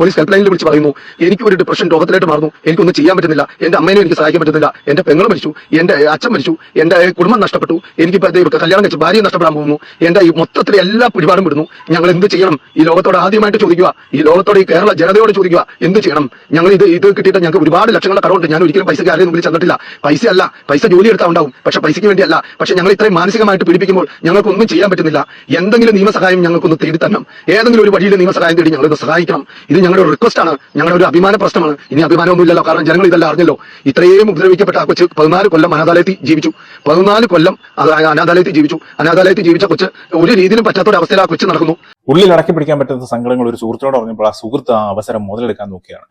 പോലീസ് ഹെൽപ്പ് ലൈനിൽ വിളിച്ച് പറയുന്നു. എനിക്ക് ഒരു ഡിപ്രഷൻ രോഗത്തിലായിട്ട് മാറുന്നു. എനിക്കൊന്നും ചെയ്യാൻ പറ്റുന്നില്ല. എന്റെ അമ്മേനെ എനിക്ക് സഹായിക്കാൻ പറ്റുന്നില്ല. എന്റെ പെങ്ങൾ മരിച്ചു. എന്റെ അച്ഛൻ മരിച്ചു. എന്റെ കുടുംബം നഷ്ടപ്പെട്ടു. എനിക്ക് കല്യാണം കഴിച്ച് ഭാര്യ നഷ്ടപ്പെടാൻ പോകുന്നു. എന്റെ ഈ മൊത്തത്തിലെ എല്ലാ പിടിപാടും വിടുന്നു. ഞങ്ങൾ എന്ത് ചെയ്യണം? ഈ ലോകത്തോട് ആദ്യമായിട്ട് ചോദിക്കുക. ഈ ലോകത്തോട് ഈ കേരള ജനതയോട് ചോദിക്കുക. എന്ത് ചെയ്യണം? ഞങ്ങൾ ഇത് ഇത് കിട്ടിയിട്ട് ഞങ്ങൾക്ക് ഒരുപാട് ലക്ഷങ്ങളുടെ കടമുണ്ട്. ഞാൻ ഒരിക്കലും പൈസ ആരെയും മുമ്പിൽ ചെന്നിട്ടില്ല. പൈസ അല്ല പൈസ ജോലി എടുത്താൽ ഉണ്ടാവും. പക്ഷെ പൈസയ്ക്ക് വേണ്ടിയല്ല. പക്ഷെ ഞങ്ങൾ ഇത്രയും മാനസികമായിട്ട് പീഡിപ്പിക്കുമ്പോൾ ഞങ്ങൾക്കൊന്നും ചെയ്യാൻ പറ്റുന്നില്ല. എന്തെങ്കിലും നിയമസഹായം ഞങ്ങൾക്കൊന്ന് തേടി തരണം ഏതെങ്കിലും ഒരു വഴിയിൽ നിയമസഹായം തേടി ഞങ്ങളൊന്ന് സഹായിക്കണം. ഇത് ഞങ്ങളുടെ റിക്വസ്റ്റ് ആണ്. ഞങ്ങളുടെ ഒരു അഭിമാന പ്രശ്നമാണ്. ഇനി അഭിമാനമൊന്നുമില്ലല്ലോ. കാരണം ജനങ്ങൾ ഇതെല്ലാം അറിഞ്ഞല്ലോ. ഇത്രയും ഉപദ്രവിക്കപ്പെട്ട ആ കൊച്ച് പതിനാല് കൊല്ലം അനാഥാലയത്തിൽ ജീവിച്ചു. പതിനാല് കൊല്ലം അനാഥാലയത്തിൽ ജീവിച്ചു. അനാഥാലയത്തിൽ ജീവിച്ച കൊച്ച് ഒരു രീതിയിലും പറ്റാത്ത ഒരു അവസ്ഥയിൽ ആ കൊച്ച് നടക്കുന്നു. ഉള്ളിൽ അടക്കി പിടിക്കാൻ പറ്റാത്ത സങ്കടങ്ങൾ ഒരു സുഹൃത്തോട് പറഞ്ഞപ്പോൾ ആ സുഹൃത്ത് ആ അവസരം മുതലെടുക്കാൻ നോക്കിയാണ്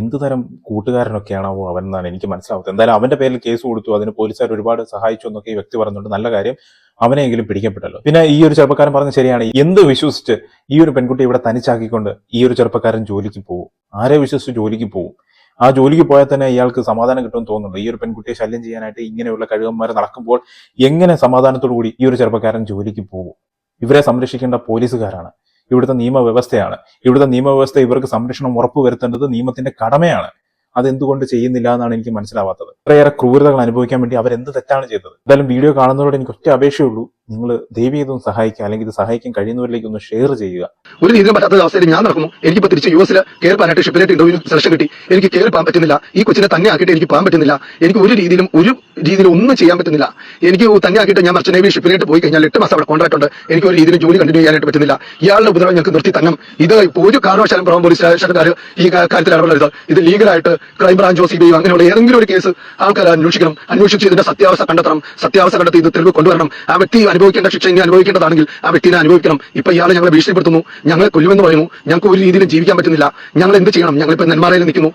എന്ത് തരം കൂട്ടുകാരനൊക്കെയാണോ അവൻ എന്നാണ് എനിക്ക് മനസ്സിലാവുന്നത്. എന്തായാലും അവന്റെ പേരിൽ കേസ് കൊടുത്തു അതിന് പോലീസുകാർ ഒരുപാട് സഹായിച്ചു എന്നൊക്കെ ഈ വ്യക്തി പറഞ്ഞുകൊണ്ട് നല്ല കാര്യം അവനെങ്കിലും പിടിക്കപ്പെട്ടല്ലോ. പിന്നെ ഈ ഒരു ചെറുപ്പക്കാരൻ പറഞ്ഞ ശരിയാണ് എന്ത് വിശ്വസിച്ച് ഈ ഒരു പെൺകുട്ടി ഇവിടെ തനിച്ചാക്കിക്കൊണ്ട് ഈ ഒരു ചെറുപ്പക്കാരൻ ജോലിക്ക് പോകും? ആരെ വിശ്വസിച്ച് ജോലിക്ക് പോകും? ആ ജോലിക്ക് പോയാൽ തന്നെ ഇയാൾക്ക് സമാധാനം കിട്ടുമെന്ന് തോന്നുന്നുണ്ട്. ഈ ഒരു പെൺകുട്ടിയെ ശല്യം ചെയ്യാനായിട്ട് ഇങ്ങനെയുള്ള കഴിവന്മാരെ നടക്കുമ്പോൾ എങ്ങനെ സമാധാനത്തോടു കൂടി ഈ ഒരു ചെറുപ്പക്കാരൻ ജോലിക്ക് പോകും? ഇവരെ സംരക്ഷിക്കേണ്ട പോലീസുകാരാണ്. ഇവിടുത്തെ നിയമവ്യവസ്ഥയാണ്. ഇവിടുത്തെ നിയമവ്യവസ്ഥ ഇവർക്ക് സംരക്ഷണം ഉറപ്പുവരുത്തേണ്ടത് നിയമത്തിന്റെ കടമയാണ്. അതെന്തുകൊണ്ട് ചെയ്യുന്നില്ല എന്നാണ് എനിക്ക് മനസ്സിലാവാത്തത്. ഇത്രയേറെ ക്രൂരതകൾ അനുഭവിക്കാൻ വേണ്ടി അവരെന്ത് തെറ്റാണ് ചെയ്തത്? എന്തായാലും വീഡിയോ കാണുന്നതോടെ എനിക്ക് ഒറ്റ അപേക്ഷയുള്ളൂ നിങ്ങൾ ചെയ്തൊന്ന് സഹായിക്കുക അല്ലെങ്കിൽ ഇത് സഹായിക്കാൻ കഴിയുന്നവരിലേക്ക് ഒന്ന് ഷെയർ ചെയ്യുക. ഒരു രീതിയിലും പറ്റാത്ത അവസ്ഥയിൽ ഞാൻ നടക്കുന്നു. ഇപ്പൊ തിരിച്ച് യു എസിൽ കയറി പാനായിട്ട് ഷിപ്പിലേക്ക് ഇന്റർവ്യൂ സെലക്ഷൻ കിട്ടി. എനിക്ക് കയറി പറ്റുന്നില്ല. ഈ കൊച്ചിനെ തന്നെ ആക്കിയിട്ട് എനിക്ക് പോകാൻ പറ്റുന്നില്ല. എനിക്ക് ഒരു രീതിയിലും ഒരു രീതിയിലും ഒന്നും ചെയ്യാൻ പറ്റുന്നില്ല. എനിക്ക് തന്നെ ആക്കിയിട്ട് ഞാൻ മർച്ചന്റ് നേവി പോയി കഴിഞ്ഞാൽ എട്ട് മാസം അവിടെ കോൺട്രാക്ട് ഉണ്ട്. എനിക്ക് ഒരു രീതിയിലും ജോലി കണ്ടിന്യൂ ചെയ്യാനായിട്ട് പറ്റുന്നില്ല. ഇയാളുടെ ഉപദ്രവം ഞങ്ങൾക്ക് നിർത്തി തന്നെ ഇത് ഒരു കാരണവശാലും പുറം പോലീസ് സ്റ്റേഷൻകാർ ഈ കാര്യത്തിൽ ഇടപെടരുത്. ഇത് ലീഗലായിട്ട് ക്രൈംബ്രാഞ്ചോ സി ബി ഐ അങ്ങനെയുള്ള ഏതെങ്കിലും ഒരു കേസ് ആൾക്കാർ അന്വേഷിക്കണം. അന്വേഷിച്ച് ഇതിന്റെ സത്യാവസ്ഥ കണ്ടെത്തണം. സത്യാവസ്ഥ കണ്ടെത്തി ഇത് തെളിവ് കൊണ്ടുവരണം. ആ വ്യക്തി അനുഭവിക്കേണ്ട ശിക്ഷ ഇനി അനുഭവിക്കേണ്ടതാണെങ്കിൽ ആ വ്യക്തിനെ അനുഭവിക്കണം. ഇപ്പൊ ഇയാളെ ഞങ്ങളെ ഭീഷണിപ്പെടുത്തുന്നു. ഞങ്ങളെ കൊല്ലുമെന്ന് പറയുന്നു. ഞങ്ങൾക്ക് ഒരു രീതിയിലും ജീവിക്കാൻ പറ്റുന്നില്ല. ഞങ്ങൾ എന്ത് ചെയ്യണം? ഞങ്ങളിപ്പോ നെന്മാറയിൽ നിൽക്കുന്നു.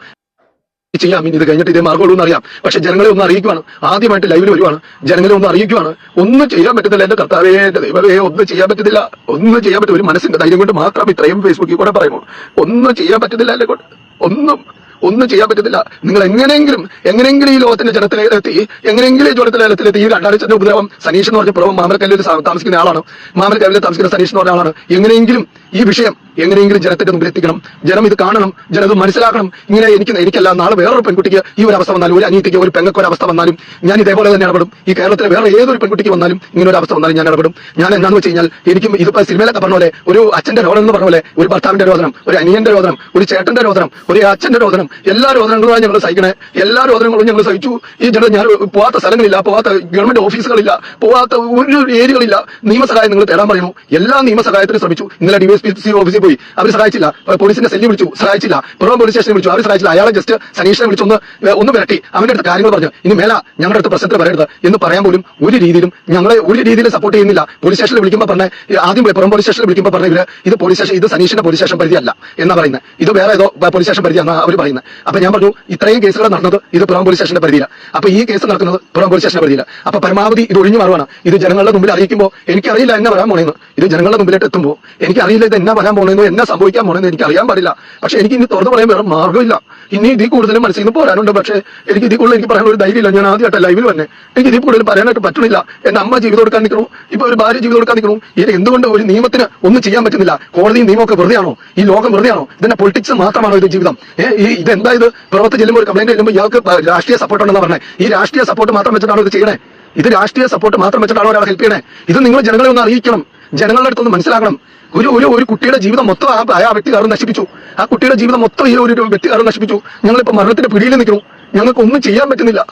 ചെയ്യാം ഇനി ഇത് കഴിഞ്ഞിട്ട് ഇതേ മാർഗമുള്ളൂ എന്നറിയാം പക്ഷെ ജനങ്ങളെ ഒന്ന് അറിയിക്കുവാണ്. ആദ്യമായിട്ട് ലൈവിൽ വരുവാണ്. ജനങ്ങളെ ഒന്ന് അറിയിക്കുവാണ്. ഒന്നും ചെയ്യാൻ പറ്റുന്നില്ല എന്റെ കർത്താവേ. ദൈവമേ ഒന്നും ചെയ്യാൻ പറ്റുന്നില്ല. ഒന്നും ചെയ്യാൻ പറ്റും ഒരു മനസ്സിന്റെ ധൈര്യം കൊണ്ട് മാത്രം ഇത്രയും ഫേസ്ബുക്കിൽ കൂടെ പറയുമോ ഒന്നും ചെയ്യാൻ പറ്റുന്നില്ല എന്നെ കൊണ്ട്. ഒന്നും. ഒന്നും ചെയ്യാൻ പറ്റത്തില്ല നിങ്ങൾ എങ്ങനെയെങ്കിലും എങ്ങനെയെങ്കിലും ഈ ലോകത്തിന്റെ ജനത്തിലെത്തി എങ്ങനെയെങ്കിലും ഈ ജനത്തിലെത്തി ഈ രണ്ടാഴ്ചന്റെ ഉപദ്രവം സനീഷ് എന്ന് പറഞ്ഞ പ്രഭവം മാമലക്കല്ലിൽ താമസിക്കുന്ന ആളാണ്. മാമലക്കല്ലിൽ താമസിക്കുന്ന സനീഷ് എന്ന് പറഞ്ഞ ആളാണ്. എങ്ങനെയെങ്കിലും ഈ വിഷയം എങ്ങനെയെങ്കിലും ജനത്തിന്റെ മുമ്പിൽ എത്തിക്കണം. ജനം ഇത് കാണണം ജനം ഇത് മനസ്സിലാക്കണം. ഇങ്ങനെ എനിക്ക് എനിക്കല്ല നാളെ വേറൊരു പെൺകുട്ടിക്ക് ഈ ഒരു അവസ്ഥ വന്നാലും ഒരു അനീതിക്ക് ഒരു പെങ്ങൾക്ക് ഒരു അവസ്ഥ വന്നാലും ഞാൻ ഇതേപോലെ തന്നെ ഇടപെടും. ഈ കേരളത്തിലെ വേറെ ഏതൊരു പെൺകുട്ടിക്ക് വന്നാലും ഇങ്ങനെ ഒരു അവസ്ഥ വന്നാലും ഞാൻ ഇടപെടും. ഞാൻ എന്താണെന്ന് വെച്ച് കഴിഞ്ഞാൽ എനിക്കും ഇതിപ്പോ സിനിമയിലൊക്കെ പറഞ്ഞ പോലെ ഒരു അച്ഛന്റെ രോദനം എന്ന് പറഞ്ഞ പോലെ ഒരു ഭർത്താവിന്റെ രോദനം ഒരു അനിയന്റെ രോദനം ഒരു ചേട്ടന്റെ രോദനം ഒരു അച്ഛന്റെ രോദനം എല്ലാ രോദനങ്ങളും ഞങ്ങൾ സഹിക്കണേ. എല്ലാ രോദനങ്ങളും ഞങ്ങൾ സഹിച്ചു. ഈ ജനത ഞാൻ പോവാത്ത സ്ഥലങ്ങളില്ല പോവാത്ത ഗവൺമെന്റ് ഓഫീസുകളില്ല പോവാത്ത ഒരു ഏരിയകളില്ല. നിയമസഹായം നിങ്ങൾ തരാൻ പറയുന്നു. എല്ലാ നിയമസഹായത്തിനും ശ്രമിച്ചു. ഇന്നലെ ഡിവൈഎസ്പി ഓഫീസിൽ പോയി. അവർ സഹായിച്ചില്ല. പോലീസിന്റെ സെല്ലി വിളിച്ചു. സഹായിച്ചില്ല. പുറം പോലീസ് സ്റ്റേഷനിൽ വിളിച്ചു. അവർ സഹായിച്ചില്ല. അയാളെ ജസ്റ്റ് സനീഷിനെ വിളിച്ചു ഒന്ന് ഒന്ന് വിരട്ടി. അവന്റെ അടുത്ത് കാര്യങ്ങൾ പറഞ്ഞു. ഇനി മേല ഞങ്ങളുടെ അടുത്ത് പ്രശ്നത്തിൽ വരരുത് എന്ന് പറയാൻ പോലും ഒരു രീതിയിലും ഞങ്ങളെ ഒരു രീതിയിലും സപ്പോർട്ട് ചെയ്യുന്നില്ല. പോലീസ് സ്റ്റേഷനിൽ വിളിക്കുമ്പോൾ പറഞ്ഞ ആദ്യം പുറം പോലീസ് സ്റ്റേഷനിൽ വിളിക്കുമ്പോൾ പറഞ്ഞ ഇത് പോലീസ് സ്റ്റേഷൻ ഇത് സനീഷിന്റെ പോലീസ് സ്റ്റേഷൻ പരിധിയല്ല എന്നാ പറയുന്നത് ഇത് വേറെ ഏതോ പോലീസ് സ്റ്റേഷൻ പരിധിയാണ് അവർ പറയുന്നത് അപ്പൊ ഞാൻ പറഞ്ഞു ഇത്രയും കേസുകൾ നടന്നത് ഇത് പുറം പോലീസ് സ്റ്റേഷന്റെ പരിധിയില്ല അപ്പൊ ഈ കേസ് നടക്കുന്നത് പുറം പോലീസ് സ്റ്റേഷന്റെ പരിധിയില്ല അപ്പൊ പരമാവധി ഇത് ഒഴിഞ്ഞു മാറുവാണ്. ഇത് ജനങ്ങളുടെ മുമ്പിൽ അറിയിക്കുമ്പോൾ എനിക്കറിയില്ല എന്നെ വരാൻ പോണെന്ന്. ഇത് ജനങ്ങളുടെ മുമ്പിലേക്ക് എത്തുമ്പോൾ എനിക്കറിയില്ല ഇത് എന്നാ വരാൻ പോണെന്നോ എന്നാ സംഭവിക്കാൻ പോണെന്ന് എനിക്ക് അറിയാൻ പാടില്ല. പക്ഷെ എനിക്ക് ഇനി തുറന്നു പറയാൻ വേറെ മാർഗമില്ല. ഇനി ഇതിൽ കൂടുതലും മനസ്സിൽ നിന്ന് പോരാനുണ്ട്. പക്ഷേ എനിക്ക് ഇതിൽ കൂടുതൽ എനിക്ക് പറയാൻ ഒരു ധൈര്യമില്ല. ഞാൻ ആദ്യമായിട്ട് ലൈവിൽ വന്നെ. എനിക്ക് ഇതിൽ കൂടുതൽ പറയാനായിട്ട് പറ്റുന്നില്ല. എന്റെ അമ്മ ജീവിതം കൊടുക്കാൻ നിൽക്കണു ഇപ്പൊ ഒരു ഭാര്യ ജീവിതം കൊടുക്കാൻ നിൽക്കണു ഇതിന് എന്തുകൊണ്ട് ഒരു നിയമത്തിന് ഒന്നും ചെയ്യാൻ പറ്റുന്നില്ല? കോടതി നിയമമൊക്കെ വെറുതെയാണോ? ഈ ലോകം വെറുതെയാണോ? ഇതിന്റെ പൊളിറ്റിക്സ് മാത്രമാണോ ഇത് ജീവിതം? ഈ ഇതെന്താ ഇത്? പുറത്ത് ചെല്ലുമ്പോൾ ഒരു കംപ്ലൈന്റ് ചെല്ലുമ്പോൾ ഇയാൾക്ക് രാഷ്ട്രീയ സപ്പോർട്ട് ഉണ്ടെന്ന് പറഞ്ഞത് ഈ രാഷ്ട്രീയ സപ്പോർട്ട് മാത്രം വെച്ചിട്ടാണോ ഇത് ചെയ്യണേ? ഇത് രാഷ്ട്രീയ സപ്പോർട്ട് മാത്രം വെച്ചിട്ടാണോ ഒരാളെ ഹെൽപ്പ് ചെയ്യണേ? ഇത് നിങ്ങൾ ജനങ്ങളെ ഒന്ന് അറിയിക്കണം. ജനങ്ങളുടെ അടുത്തൊന്ന് മനസ്സിലാക്കണം. ഒരു ഒരു ഒരു കുട്ടിയുടെ ജീവിതം മൊത്തം ആ ആ വ്യക്തി കാരണം നശിപ്പിച്ചു. ആ കുട്ടിയുടെ ജീവിതം മൊത്തം ഈ ഒരു വ്യക്തി കാരണം നശിപ്പിച്ചു. ഞങ്ങളിപ്പോൾ മരണത്തിന്റെ പിടിയിൽ നിൽക്കുന്നു. ഞങ്ങൾക്ക് ഒന്നും ചെയ്യാൻ പറ്റുന്നില്ല.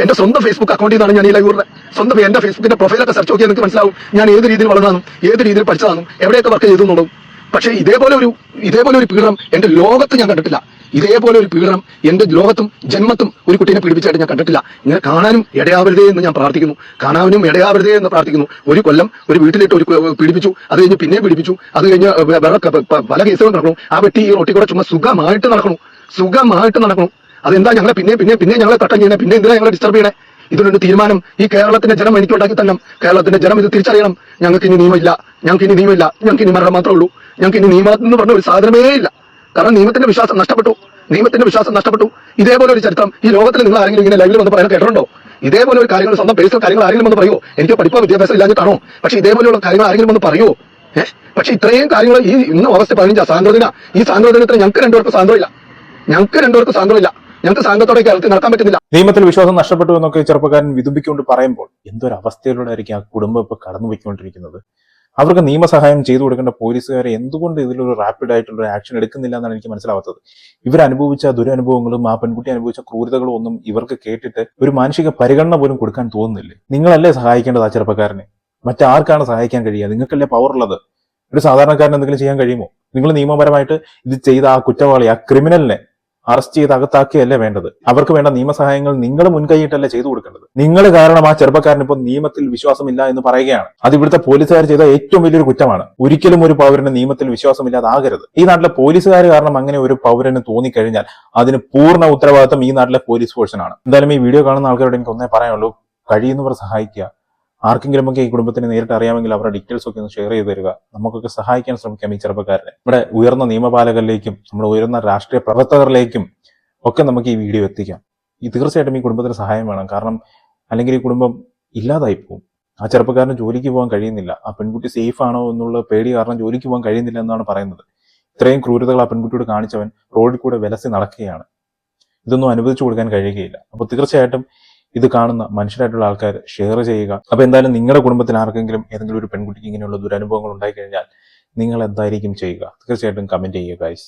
എന്റെ സ്വന്തം ഫേസ്ബുക്ക് അക്കൗണ്ടിൽ നിന്നാണ് ഞാൻ ഈ ലൈവ് സ്വന്തം എന്റെ ഫേസ്ബുക്കിന്റെ പ്രൊഫൈലൊക്കെ സെർച്ച് നോക്കിയാൽ നിങ്ങൾക്ക് മനസ്സിലാവും. ഞാൻ ഏത് രീതിയിൽ വളർന്നതാണെന്നും ഏത് രീതിയിൽ പഠിച്ചതാണെന്നും എവിടെയൊക്കെ വർക്ക് ചെയ്തു എന്നുള്ളതും. പക്ഷേ ഇതേപോലെ ഒരു ഇതേപോലെ ഒരു പീഡനം എന്റെ ലോകത്ത് ഞാൻ കണ്ടിട്ടില്ല. ഇതേപോലെ ഒരു പീഡനം എന്റെ ലോകത്തും ജന്മത്തും ഒരു കുട്ടീനെ പീഡിപ്പിച്ചായിട്ട് ഞാൻ കണ്ടിട്ടില്ല. ഇങ്ങനെ കാണാനും ഇടയാവരുതേ എന്ന് ഞാൻ പ്രാർത്ഥിക്കുന്നു. കാണാനും ഇടയാവരുതേ എന്ന് പ്രാർത്ഥിക്കുന്നു. ഒരു കൊല്ലം ഒരു വീട്ടിലിട്ട് ഒരു പീഡിപ്പിച്ചു. അത് കഴിഞ്ഞ് പിന്നെയും പീഡിപ്പിച്ചു. അത് കഴിഞ്ഞ് വേറെ പല കേസുകളും നടക്കണം ആ വെട്ടി ഈ റോട്ടിൽ കൂടെ ചുമ്മാ സുഖമായിട്ട് നടക്കണം സുഖമായിട്ട് നടക്കണം അതെന്താ ഞങ്ങളെ പിന്നെ പിന്നെ പിന്നെ ഞങ്ങളെ തട്ടം ചെയ്യണേ? പിന്നെ എന്തിനാ ഞങ്ങളെ ഡിസ്റ്റർബ് ചെയ്യണേ? ഇതിനൊരു തീരുമാനം ഈ കേരളത്തിന്റെ ജനം എനിക്ക് ഉണ്ടാക്കി തന്നെ കേരളത്തിന്റെ ജനം ഇത് തിരിച്ചറിയണം. ഞങ്ങൾക്ക് ഇനി നിയമമില്ല. ഞങ്ങൾക്ക് ഇനി നിയമമില്ല. ഞങ്ങൾക്ക് ഇനി മരണം മാത്രമേ ഉള്ളൂ. ഞങ്ങൾക്ക് ഇനി നിയമം എന്ന് പറഞ്ഞ ഒരു സാധനമേ ഇല്ല. കാരണം നിയമത്തിന്റെ വിശ്വാസം നഷ്ടപ്പെട്ടു. നിയമത്തിന്റെ വിശ്വാസം നഷ്ടപ്പെട്ടു. ഇതേപോലെ ഒരു ചരിത്രം ഈ ലോകത്തിൽ നിങ്ങൾ ആരെങ്കിലും ഇങ്ങനെ ലൈവിൽ വന്ന് പറയാൻ കേട്ടിട്ടുണ്ടോ? ഇതേപോലെ ഒരു കാര്യങ്ങൾ സ്വന്തം പേഴ്സണൽ കാര്യങ്ങൾ ആരെങ്കിലും വന്ന് പറയുമോ എനിക്ക് പഠിപ്പോ വിദ്യാഭ്യാസം ഇല്ലാഞ്ഞിട്ടാണോ പക്ഷെ ഇതേപോലെയുള്ള കാര്യങ്ങൾ ആരെങ്കിലും വന്ന് പറയുമോ ഏഹ് പക്ഷെ ഇത്രയും കാര്യങ്ങൾ ഈ ഇന്ന് ഓഗസ്റ്റ് പതിനഞ്ചാ. സാന്ദ്രദിന. ഈ സാന്ദ്രദിനത്തിന് ഞങ്ങൾക്ക് രണ്ടുപേർക്ക് സാന്ദ്രമില്ല. ഞങ്ങൾക്ക് രണ്ടുപേർക്ക് സാന്ദ്രമില്ല. ഞങ്ങൾക്ക് സാങ്കത്തോടെ കേരളത്തിൽ നടക്കാൻ പറ്റുന്നില്ല. നിയമത്തിൽ വിശ്വാസം നഷ്ടപ്പെട്ടു എന്നൊക്കെ ചെറുപ്പക്കാരൻ വിതുമ്പിക്കൊണ്ട് പറയുമ്പോൾ എന്തൊരു അവസ്ഥയിലൂടെ ആയിരിക്കും ആ കുടുംബം ഇപ്പൊ കടന്നുപോയിക്കൊണ്ടിരിക്കുന്നത് അവർക്ക് നിയമസഹായം ചെയ്തു കൊടുക്കേണ്ട പോലീസുകാരെ എന്തുകൊണ്ട് ഇതിലൊരു റാപ്പിഡ് ആയിട്ടുള്ള ആക്ഷൻ എടുക്കുന്നില്ല എന്നാണ് എനിക്ക് മനസ്സിലാവാത്തത്. ഇവർ അനുഭവിച്ച ദുരനുഭവങ്ങളും ആ പെൺകുട്ടി അനുഭവിച്ച ക്രൂരതകളും ഒന്നും ഇവർക്ക് കേട്ടിട്ട് ഒരു മാനസിക പരിഗണന പോലും കൊടുക്കാൻ തോന്നുന്നില്ലേ. നിങ്ങളല്ലേ സഹായിക്കേണ്ടത് ആ ചെറുപ്പക്കാരനെ? മറ്റാർക്കാണ് സഹായിക്കാൻ കഴിയുക? നിങ്ങൾക്കല്ലേ പവർ ഉള്ളത്? ഒരു സാധാരണക്കാരൻ എന്തെങ്കിലും ചെയ്യാൻ കഴിയുമോ? നിങ്ങൾ നിയമപരമായിട്ട് ഇത് ചെയ്ത ആ കുറ്റവാളി ആ ക്രിമിനലിനെ അറസ്റ്റ് ചെയ്ത് അകത്താക്കുകയല്ലേ വേണ്ടത്? അവർക്ക് വേണ്ട നിയമസഹായങ്ങൾ നിങ്ങൾ മുൻകൈയിട്ടല്ലേ ചെയ്തു കൊടുക്കേണ്ടത്? നിങ്ങൾ കാരണം ആ ചെറുപ്പക്കാരൻ ഇപ്പോൾ നിയമത്തിൽ വിശ്വാസമില്ല എന്ന് പറയുകയാണ്. അത് ഇവിടുത്തെ പോലീസുകാർ ചെയ്ത ഏറ്റവും വലിയൊരു കുറ്റമാണ്. ഒരിക്കലും ഒരു പൗരന് നിയമത്തിൽ വിശ്വാസമില്ലാതാകരുത്. ഈ നാട്ടിലെ പോലീസുകാർ കാരണം അങ്ങനെ ഒരു പൗരന് തോന്നിക്കഴിഞ്ഞാൽ അതിന് പൂർണ ഉത്തരവാദിത്തം ഈ നാട്ടിലെ പോലീസ് ഫോഴ്സിനാണ് എന്തായാലും ഈ വീഡിയോ കാണുന്ന ആൾക്കാരോട് എനിക്ക് ഒന്നേ പറയാനുള്ളൂ. കഴിയുന്നവർ സഹായിക്കുക. ആർക്കെങ്കിലും ഒക്കെ ഈ കുടുംബത്തിന് നേരിട്ട് അറിയാമെങ്കിൽ അവരുടെ ഡീറ്റെയിൽസ് ഒക്കെ ഒന്ന് ഷെയർ ചെയ്ത് തരിക. നമുക്കൊക്കെ സഹായിക്കാൻ ശ്രമിക്കാം ഈ ചെറുപ്പക്കാരനെ. ഇവിടെ ഉയർന്ന നിയമപാലകരിലേക്കും നമ്മുടെ ഉയർന്ന രാഷ്ട്രീയ പ്രവർത്തകരിലേക്കും ഒക്കെ നമുക്ക് ഈ വീഡിയോ എത്തിക്കാം. ഈ തീർച്ചയായിട്ടും ഈ കുടുംബത്തിന് സഹായം വേണം. കാരണം അല്ലെങ്കിൽ ഈ കുടുംബം ഇല്ലാതായി പോകും. ആ ചെറുപ്പക്കാരന് ജോലിക്ക് പോകാൻ കഴിയുന്നില്ല. ആ പെൺകുട്ടി സേഫ് ആണോ എന്നുള്ള പേടി കാരണം ജോലിക്ക് പോകാൻ കഴിയുന്നില്ല എന്നാണ് പറയുന്നത്. ഇത്രയും ക്രൂരതകൾ ആ പെൺകുട്ടിയോട് കാണിച്ചവൻ റോഡിൽ കൂടെ വിലസി നടക്കുകയാണ്. ഇതൊന്നും അനുവദിച്ചു കൊടുക്കാൻ കഴിയുകയില്ല. അപ്പോൾ തീർച്ചയായിട്ടും ഇത് കാണുന്ന മനുഷ്യരായിട്ടുള്ള ആൾക്കാർ ഷെയർ ചെയ്യുക. അപ്പൊ എന്തായാലും നിങ്ങളുടെ കുടുംബത്തിൽ ആർക്കെങ്കിലും ഏതെങ്കിലും ഒരു പെൺകുട്ടിക്ക് ഇങ്ങനെയുള്ള ദുരനുഭവങ്ങൾ ഉണ്ടായി കഴിഞ്ഞാൽ നിങ്ങൾ എന്തായിരിക്കും ചെയ്യുക? തീർച്ചയായിട്ടും കമന്റ് ചെയ്യുക ഗൈസ്